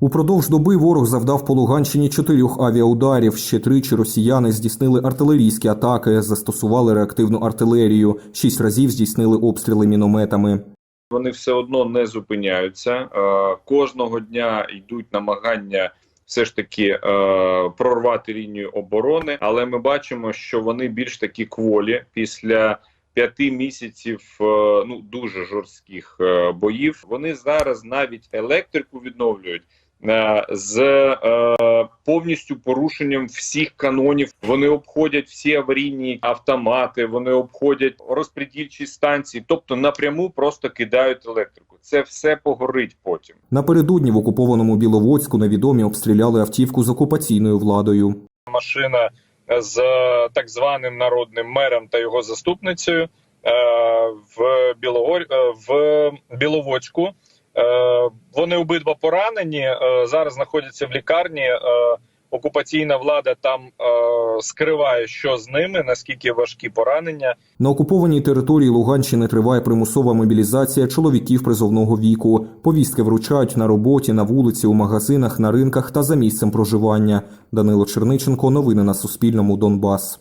Упродовж доби ворог завдав по Луганщині чотирьох авіаударів. Ще тричі росіяни здійснили артилерійські атаки, застосували реактивну артилерію. Шість разів здійснили обстріли мінометами. Вони все одно не зупиняються. Е, Кожного дня йдуть намагання все ж таки е, прорвати лінію оборони, але ми бачимо, що вони більш такі кволі після п'яти місяців е, ну дуже жорстких боїв. Вони зараз навіть електрику відновлюють. Е, З е, повністю порушенням всіх канонів вони обходять всі аварійні автомати, вони обходять розпредільчі станції, тобто напряму просто кидають електрику. Це все погорить потім. Напередодні в окупованому Біловодську невідомі обстріляли автівку з окупаційною владою. машина з так званим народним мером та його заступницею е, в Білогор... в Біловодську. Е, Вони обидва поранені. е, Зараз знаходяться в лікарні. Е, Окупаційна влада там е, скриває, що з ними, наскільки важкі поранення. На окупованій території Луганщини триває примусова мобілізація чоловіків призовного віку. Повістки вручають на роботі, на вулиці, у магазинах, на ринках та за місцем проживання. Данило Черниченко. Новини на Суспільному. Донбас.